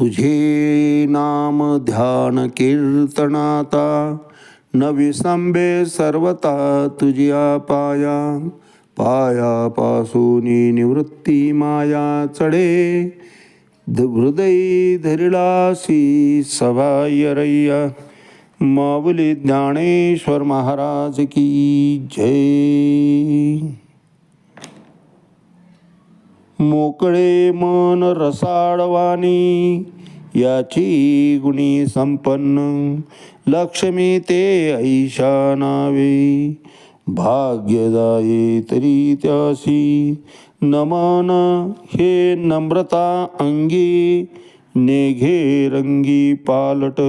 तुझे नाम ध्यान कीर्तनाता. न सर्वता तुझ्या पाया पायापासून निवृत्ती माया चढे. हृदय धरिलासी सभायरय्या माऊली ज्ञानेश्वर महाराज की जय. मोकळे मन रसाळवाणी याची गुणी संपन्न. लक्ष्मी ते ऐशा नावे भाग्यदाये तरी त्यासी. नमन हे नम्रता अंगी नेघे रंगी पालट.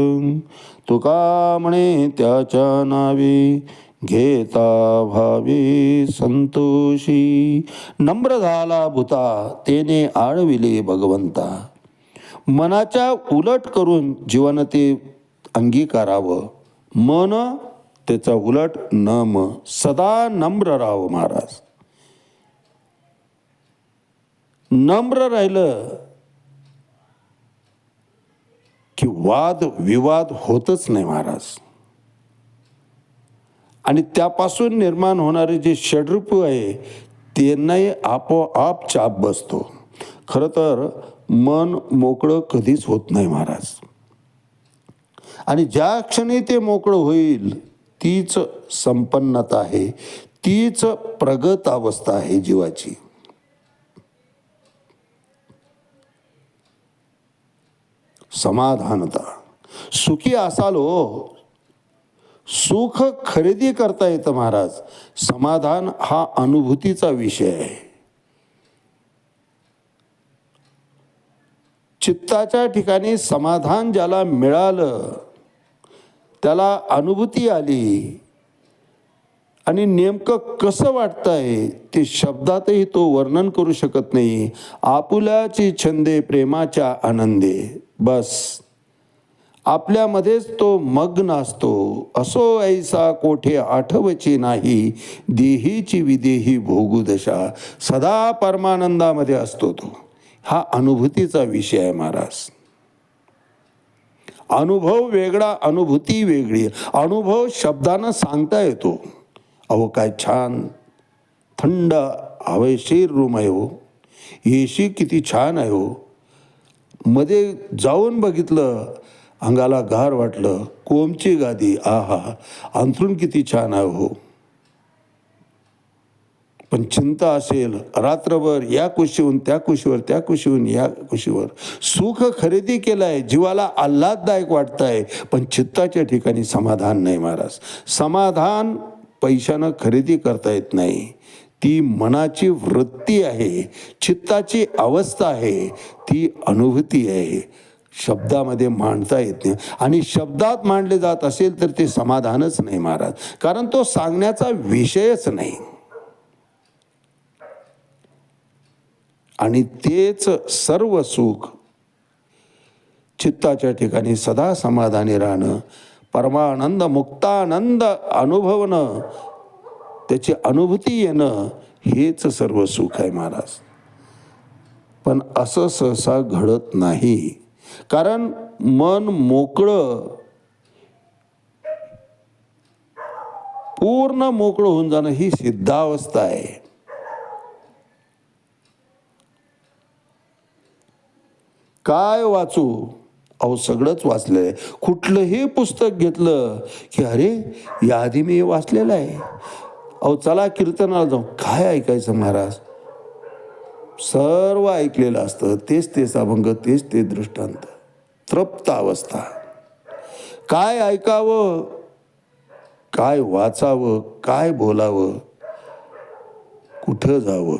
तुका म्हणे त्याच्या नावे घेता भावे संतोषी. नम्र झाला भूता तेने आळविले भगवंता. मनाच्या उलट करून जीवन ते अंगीकारावं. मन त्याचा उलट न म सदा नम्र राहावं महाराज. नम्र राहिलं की वाद विवाद होतच नाही महाराज. आणि त्यापासून निर्माण होणारे जे षडरूप आहे त्यांनाही आपोआप चाप बसतो. खरं तर मन मोकळं कधीच होत नाही महाराज. आणि ज्या क्षणी ते मोकळं होईल तीच संपन्नता आहे तीच प्रगत अवस्था आहे जीवाची. समाधानता. सुखी असाल हो सुख खरेदी करता येतं महाराज. समाधान हा अनुभूतीचा विषय आहे. चित्ताच्या ठिकाणी समाधान ज्याला मिळालं त्याला अनुभूती आली. आणि नेमकं कसं वाटतंय ते शब्दातही तो वर्णन करू शकत नाही. आपुल्याची छंदे प्रेमाच्या आनंदे. बस. आपल्यामध्येच तो मग्न असतो. असो ऐसा कोठे आठवची नाही. देहीची विदेही भोगुदशा. सदा परमानंदामध्ये असतो तो. हा अनुभूतीचा विषय आहे महाराज. अनुभव वेगळा अनुभूती वेगळी. अनुभव शब्दानं सांगता येतो. अहो काय छान. थंड हवेशीर रूम आहे हो. एशी किती छान आहे हो. मध्ये जाऊन बघितलं. अंगाला गार वाटलं कोमची गादी आहा अंथरून किती छान आहे हो. पण चिंता असेल रात्रभर या कुशीहून त्या कुशीवर त्या कुशीहून या कुशीवर. सुख खरेदी केलं आहे जीवाला आल्हाददायक वाटतं आहे पण चित्ताच्या ठिकाणी समाधान नाही महाराज. समाधान पैशानं खरेदी करता येत नाही. ती मनाची वृत्ती आहे चित्ताची अवस्था आहे ती अनुभूती आहे. शब्दामध्ये मांडता येत नाही. आणि शब्दात मांडले जात असेल तर ते समाधानच नाही महाराज. कारण तो सांगण्याचा विषयच नाही. आणि तेच सर्व सुख चित्ताच्या ठिकाणी सदा समाधानी राहणं परमानंद मुक्तानंद अनुभवणं त्याची अनुभूती येणं हेच सर्व सुख आहे महाराज. पण असं सहसा घडत नाही. कारण मन मोकळं पूर्ण मोकळं होऊन जाणं ही सिद्धावस्था आहे. काय वाचू? अहो सगळंच वाचलंय. आहे कुठलंही पुस्तक घेतलं की अरे याआधी मी हे वाचलेलं आहे. अहो चला कीर्तनाला जाऊ. काय ऐकायचं महाराज? सर्व ऐकलेलं असतं. तेच तेच अभंग तेच ते दृष्टांत. तृप्त अवस्था. काय ऐकावं? काय वाचावं? काय बोलावं? कुठं जावं?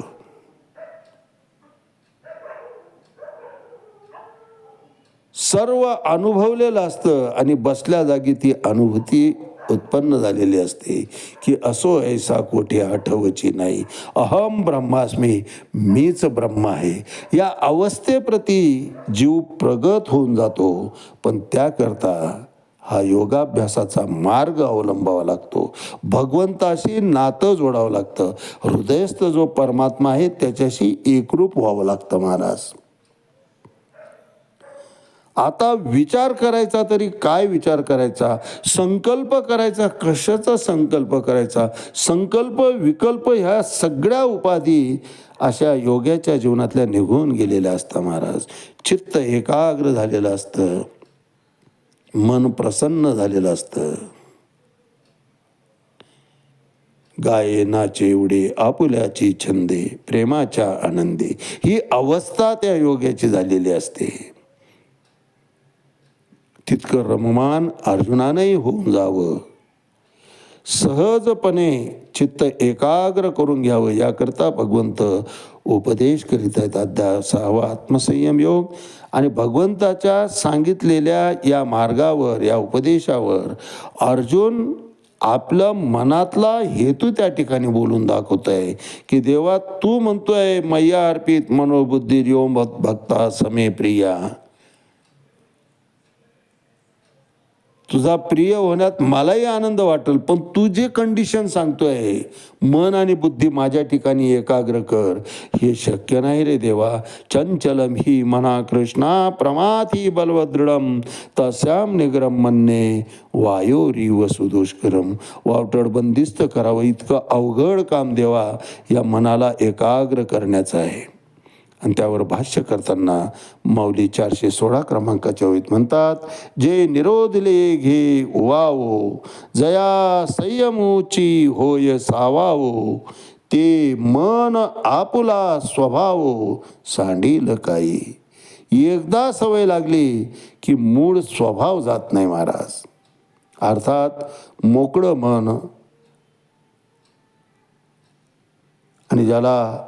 सर्व अनुभवलेलं असतं आणि बसल्या जागी ती अनुभूती उत्पन्न झालेली असते की असो ऐसा कोठे आठवची नाही. अहम ब्रह्मास्मी मीच ब्रह्म आहे. या अवस्थेप्रती जीव प्रगत होऊन जातो पण त्याकरता हा योगाभ्यासाचा मार्ग अवलंबावा लागतो. भगवंताशी नातं जोडावं लागतं. हृदयस्थ जो परमात्मा आहे त्याच्याशी एकरूप व्हावं लागतं महाराज. आता विचार करायचा तरी काय विचार करायचा? संकल्प करायचा कशाचा संकल्प करायचा? संकल्प विकल्प ह्या सगळ्या उपाधी अशा योग्याच्या जीवनातल्या निघून गेलेल्या असतं महाराज. चित्त एकाग्र झालेलं असतं. मन प्रसन्न झालेलं असतं. गाये नाचे उडे आपुल्याची छंदे प्रेमाच्या आनंदे. ही अवस्था त्या योग्याची झालेली असते. तितकं रममान अर्जुनानंही होऊन जावं. सहजपणे चित्त एकाग्र करून घ्यावं. याकरता भगवंत उपदेश करीत आहेत. अध्याय सहावा आत्मसंयम योग आणि भगवंताच्या सांगितलेल्या या मार्गावर या उपदेशावर अर्जुन आपला मनातला हेतू त्या ठिकाणी बोलून दाखवत आहे की देवा तू म्हणतोय मैया अर्पित मनोबुद्धी योम भक्ता समे प्रिया. तुझा प्रिय होण्यात मलाही आनंद वाटेल पण तू जे कंडिशन सांगतोय मन आणि बुद्धी माझ्या ठिकाणी एकाग्र कर. हे शक्य नाही रे देवा. चंचलम ही मना कृष्णा प्रमाथी बलवदृढम. तस्याम निग्रम म्हणणे वायोरी वसुदोष्करम वावटड बंदिस्त करावं इतकं अवघड काम देवा या मनाला एकाग्र करण्याचं आहे. आणि त्यावर भाष्य करताना माऊली चारशे सोळा क्रमांकाच्या ओळीत म्हणतात जे निरोधले घे उवावो जया संयमूची होय सावावो ते मन आपुला स्वभावो सांडील काही. एकदा सवय लागली की मूळ स्वभाव जात नाही महाराज. अर्थात मोकळं मन आणि ज्याला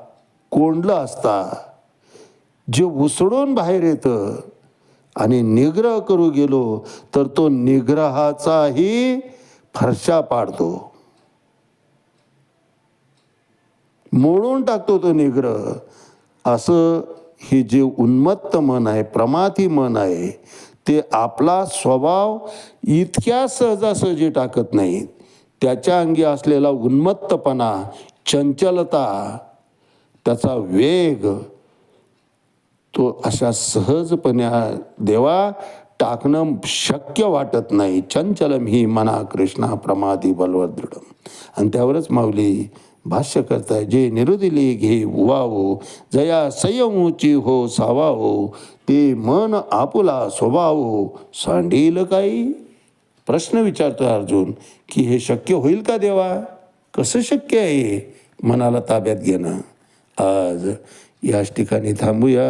कोंडलं असता जे उसडून बाहेर येतं आणि निग्रह करू गेलो तर तो निग्रहाचाही फरशा पाडतो. मोडून टाकतो तो निग्रह. असं हे जे उन्मत्त मन आहे प्रमाथी मन आहे ते आपला स्वभाव इतक्या सहजासहजी टाकत नाहीत. त्याच्या अंगी असलेला उन्मत्तपणा चंचलता त्याचा वेग तो अशा सहजपणे देवा टाकणं शक्य वाटत नाही. चंचलम ही मना कृष्णा प्रमादी बलवदृढम आणि त्यावरच माऊली भाष्य करताय जे निरुदिली घे उवावो जया संयमूची हो सावावो ते मन आपुला स्वभावो. सांडील काही? प्रश्न विचारतोय अर्जुन की हे शक्य होईल का देवा? कसं शक्य आहे मनाला ताब्यात घेणं? आज याच ठिकाणी थांबूया.